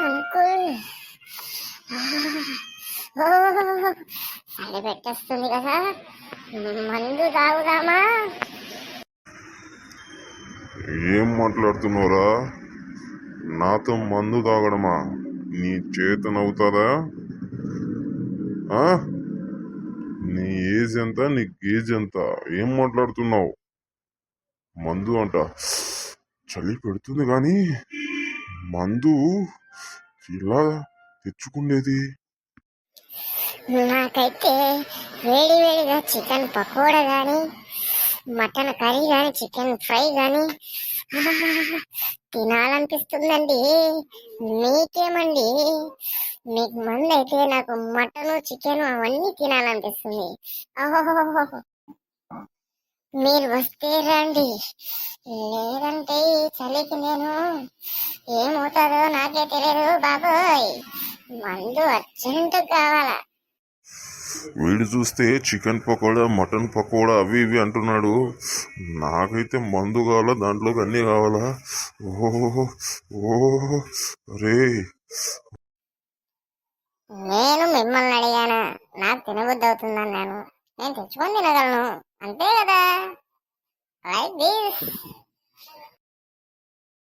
Uncle చలి పెట్టేస్తుంది కదా మందు తాగుదామా ఏం మాట్లాడుతున్నావురా? నాతో మందు తాగడమా? నీ చేతనవుతుందా నీ ఏజ్ ఎంత నీ గేజ్ ఎంత? ఏం మాట్లాడుతున్నావు? మందు అంట. చలి పెడుతుంది కానీ మందు ఇలా తెచ్చుకునేది? నాకైతే వేడి వేడిగా చికెన్ పకోడా కానీ మటన్ కర్రీ కానీ చికెన్ ఫ్రై కానీ తినాలనిపిస్తుందండి. మీకేమండి? మీకు మంది అయితే నాకు మటన్ చికెన్ అవన్నీ తినాలనిపిస్తుంది. ఓహో మీరు వస్తే రండి. లేదంటే ఈ చలికి నేను ఏమవుతుందో నాకే తెలియదు బాబోయ్. మందు అర్జెంట్ కావాలా? వీడు చూస్తే చికెన్ పకోడా మటన్ పకోడా అవి ఇవి అంటున్నాడు. నాకైతే మందు కావాలా దాంట్లోకి అన్నీ కావాలా? ఓహో ఓహో అరే. నేను మిమ్మల్ని అడిగాను? నాకు తినబుద్ధి అవుతుందన్నాను. నేను తెచ్చుకొని తినగలను. అంతే కదా? Like this